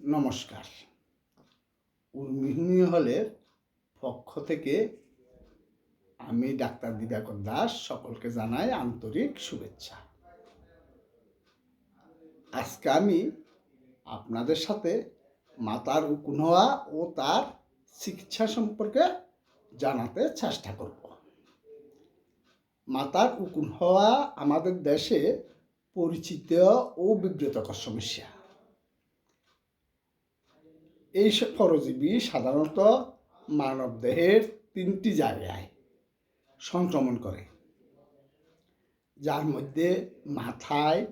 নমস্কার। উর্মিহিনী হলের পক্ষ থেকে আমি ডাক্তার দিবাকর দাস সকলকে জানাই আন্তরিক শুভেচ্ছা। আজকে আমি আপনাদের সাথে মাতার উকুন হওয়া ও তার চিকিৎসা সম্পর্কে জানাতে চেষ্টা করব। মাতার উকুন হওয়া আমাদের দেশে পরিচিত ও বিব্রতকর সমস্যা। এই পরজীবী সাধারণত মানবদেহের তিনটি জায়গায় সংক্রমণ করে। যার মধ্যে মাথায়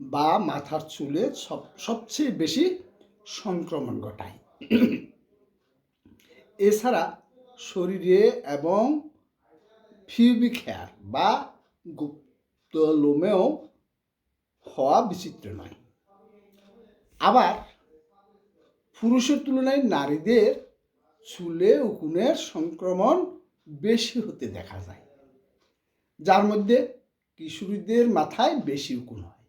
বা মাথার চুলে সব, সবচেয়ে বেশি সংক্রমণ ঘটায়। এছাড়া শরীরে এবং ফিউবিক হেয়ার বা গুপ্ত লোমেও হওয়া বিচিত্র নয়। আবার পুরুষের তুলনায় নারীদের চুলে উকুনের সংক্রমণ বেশি হতে দেখা যায়। যার মধ্যে কিশোরীদের মাথায় বেশি উকুন হয়।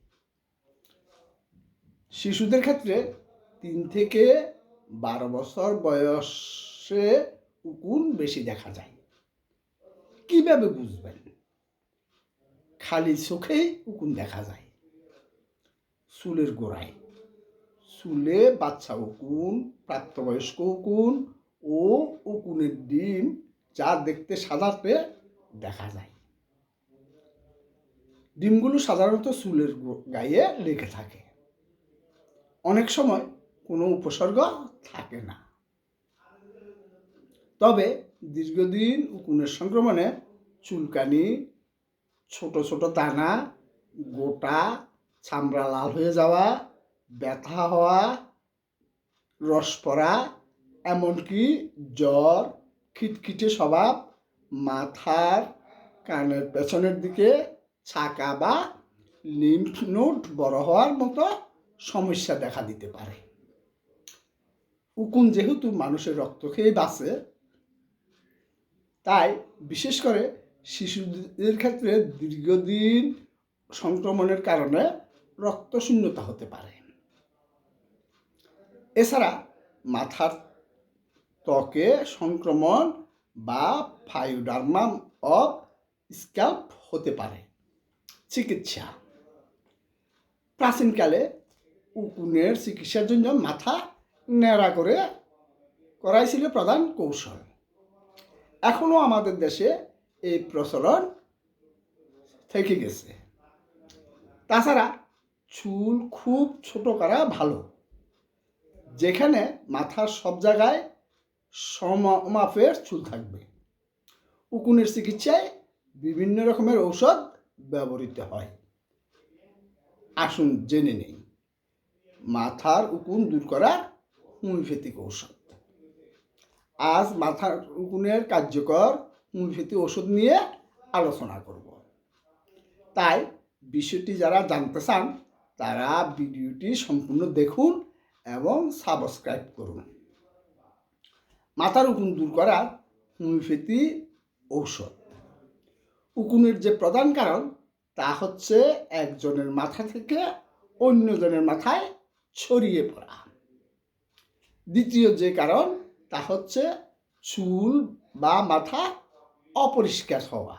শিশুদের ক্ষেত্রে তিন থেকে বারো বছর বয়সে উকুন বেশি দেখা যায়। কীভাবে বুঝবেন? খালি চোখেই উকুন দেখা যায়। চুলের গোড়ায়। চুলে বাচ্চা উকুন প্রাপ্তবয়স্ক উকুন ও উকুনের ডিম যা দেখতে সাদাতে দেখা যায়। ডিমগুলো সাধারণত চুলের গায়ে লেগে থাকে। অনেক সময় কোনো উপসর্গ থাকে না। তবে দীর্ঘদিন উকুনের সংক্রমণে চুলকানি, ছোট ছোট দানা, গোটা, চামড়া লাল হয়ে যাওয়া ব্যথা হওয়া, রস পড়া, এমনকি জ্বর, খিটখিটে স্বভাব, মাথার, কানের পেছনের দিকে ছাকা বা লিম্ফ নোট বড় হওয়ার মতো সমস্যা দেখা দিতে পারে। উকুন যেহেতু মানুষের রক্ত খেয়ে বাঁচে, তাই বিশেষ করে শিশুদের ক্ষেত্রে দীর্ঘদিন সংক্রমণের কারণে রক্তশূন্যতা হতে পারে। এছাড়া মাথার ত্বকে সংক্রমণ বা ফাইওডার্মাম অফ স্ক্যাল্প হতে পারে। চিকিৎসা। প্রাচীনকালে উকুনের চিকিৎসার জন্য মাথা ন্যাড়া করে করাই ছিল প্রধান কৌশল। এখনও আমাদের দেশে এই প্রচলন থেকে গেছে। তাছাড়া চুল খুব ছোট করা ভালো। যেখানে মাথার সব জায়গায় সমাপের চুল থাকবে। উকুনের চিকিৎসায় বিভিন্ন রকমের ঔষধ ব্যবহৃত হয়। আসুন জেনে নেই, মাথার উকুন দূর করার হোমিওপ্যাথিক ঔষধ। আজ মাথার উকুনের কার্যকর হোমিওপ্যাথি ওষুধ নিয়ে আলোচনা করব। তাই বিষয়টি যারা জানতে চান, তারা ভিডিওটি সম্পূর্ণ দেখুন এবং সাবস্ক্রাইব করুন। মাথার উকুন দূর করার হোমিওপ্যাথি ঔষধ। উকুনের যে প্রধান কারণ, তা হচ্ছে একজনের মাথা থেকে অন্যজনের মাথায় ছড়িয়ে পড়া। দ্বিতীয় যে কারণ, তা হচ্ছে চুল বা মাথা অপরিষ্কার হওয়া।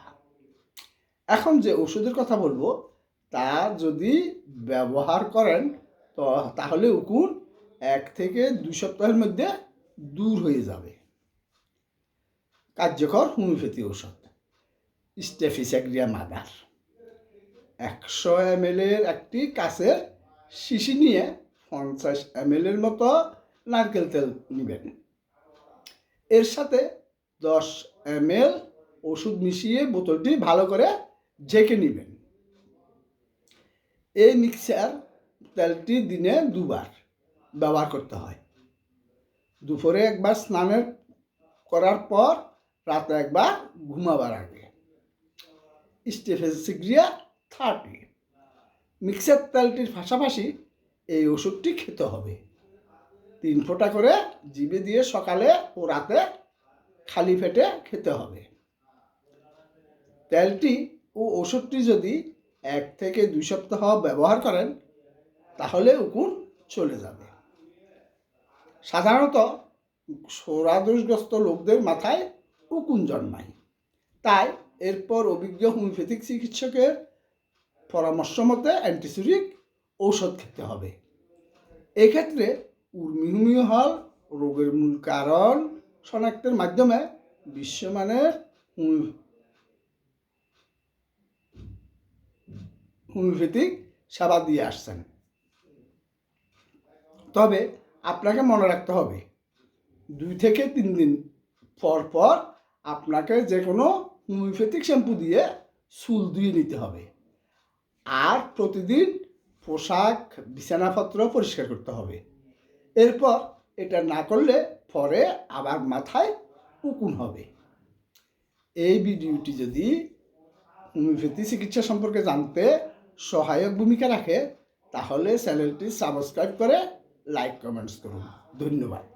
এখন যে ওষুধের কথা বলব, তা যদি ব্যবহার করেন, তো তাহলে উকুন এক থেকে দুই সপ্তাহের মধ্যে দূর হয়ে যাবে। কার্যকর হোমিওপ্যাথি ঔষধ। স্টেফিস্যাগ্রিয়া মাদার। একশো এম এর একটি কাছের শিশি নিয়ে পঞ্চাশ এম এর মতো নারকেল তেল নেবেন। এর সাথে দশ এম এল ওষুধ মিশিয়ে বোতলটি ভালো করে ঝেঁকে নেবেন। এই মিক্সার তেলটি দিনে দুবার। ব্যবহার করতে হয়। দুপুরে একবার স্নানের করার পর রাতে একবার ঘুমাবার আগে। স্টেফেসিগ্রিয়া থার্টি। মিক্সার তেলটির পাশাপাশি এই ওষুধটি খেতে হবে। তিন ফোঁটা করে জিভে দিয়ে সকালে ও রাতে খালি পেটে খেতে হবে। তেলটি ও ওষুধটি যদি এক থেকে দুই সপ্তাহ ব্যবহার করেন, তাহলে উকুন চলে যাবে। সাধারণত সোরাদোষগ্রস্ত লোকদের মাথায় উকুন জন্মায়। তাই এরপর অভিজ্ঞ হোমিওপ্যাথিক চিকিৎসকের পরামর্শ মতে অ্যান্টিসুরিক ঔষধ খেতে হবে। এক্ষেত্রে উর্মি হোমিও হল রোগের মূল কারণ শনাক্তের মাধ্যমে বিশ্বমানের হোমি- হোমিওপ্যাথিক সেবা দিয়ে আসছেন। তবে আপনাকে মনে রাখতে হবে, দুই থেকে তিন দিন পর পর আপনাকে যে কোনো হোমিওপ্যাথিক শ্যাম্পু দিয়ে চুল ধুয়ে নিতে হবে। আর প্রতিদিন পোশাক, বিছানাপত্র পরিষ্কার করতে হবে। এরপর এটা না করলে পরে আবার মাথায় উকুন হবে। এই ভিডিওটি যদি হোমিওপ্যাথি চিকিৎসা সম্পর্কে জানতে সহায়ক ভূমিকা রাখে, তাহলে চ্যানেলটি সাবস্ক্রাইব করে লাইক কমেন্টস করুন। ধন্যবাদ।